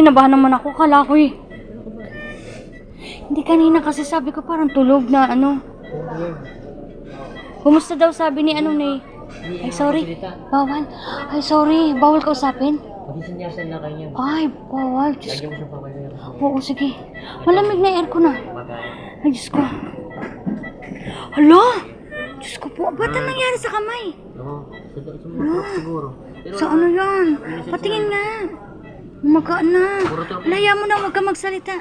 Kinabahan naman ako. Kala ko eh. Hindi kanina kasi sabi ko parang tulog na ano. Kumusta daw sabi ni ano ni? Ay, sorry. Bawal. Ay, sorry. Bawal ka usapin? Pag-isinyasan na kayo. Ay, bawal. Diyos kayo. Oo, sige. Malamig na aircon na. Ay, Diyos ko. Hala! Diyos ko po, ba't ang nangyari sa kamay? Oo. Siguro. Sa ano yan? Patingin nga. Umagaan na. Laya mo na, huwag ka magsalita.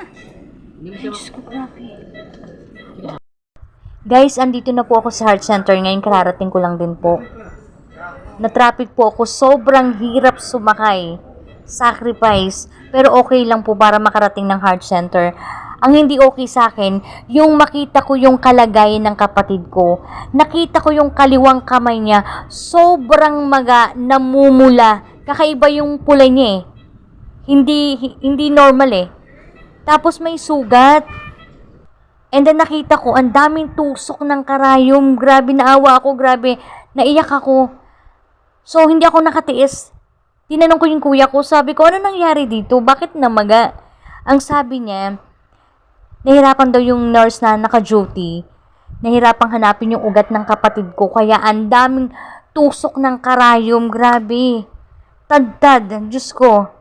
Siya Diyos ko, grabe. Guys, andito na po ako sa heart center ngayon. Kararating ko lang din po. Na-traffic po ako. Sobrang hirap sumakay. Sacrifice. Pero okay lang po para makarating ng heart center. Ang hindi okay sa akin, yung makita ko yung kalagayan ng kapatid ko. Nakita ko yung kaliwang kamay niya. Sobrang maga, namumula. Kakaiba yung pula niya eh. Hindi, hindi normal eh. Tapos may sugat. And then nakita ko, ang daming tusok ng karayom. Grabe, naawa ako, grabe. Naiyak ako. So, hindi ako nakatiis. Tinanong ko yung kuya ko, sabi ko, ano nangyari dito? Bakit namaga? Ang sabi niya, nahirapan daw yung nurse na naka-duty. Nahirapang hanapin yung ugat ng kapatid ko. Kaya ang daming tusok ng karayom. Grabe. Tad-tad. Diyos ko.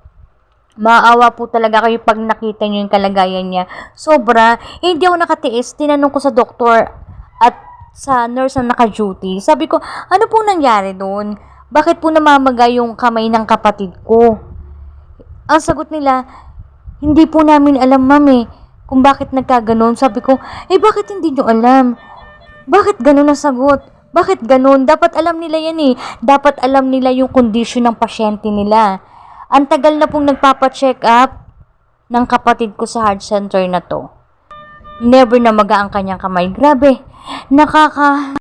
Maawa po talaga kayo pag nakita niyo yung kalagayan niya. Sobra. Eh, hindi ako nakatiis. Tinanong ko sa doktor at sa nurse na naka-duty. Sabi ko, ano po nangyari doon? Bakit po namamaga yung kamay ng kapatid ko? Ang sagot nila, hindi po namin alam, ma'am eh, kung bakit nagkaganon. Sabi ko, eh bakit hindi nyo alam? Bakit ganun ang sagot? Bakit ganun? Dapat alam nila yan eh. Dapat alam nila yung condition ng pasyente nila. Ang tagal na pong nagpapa-check up ng kapatid ko sa heart center na to. Never na maga ang kanyang kamay. Grabe, nakaka...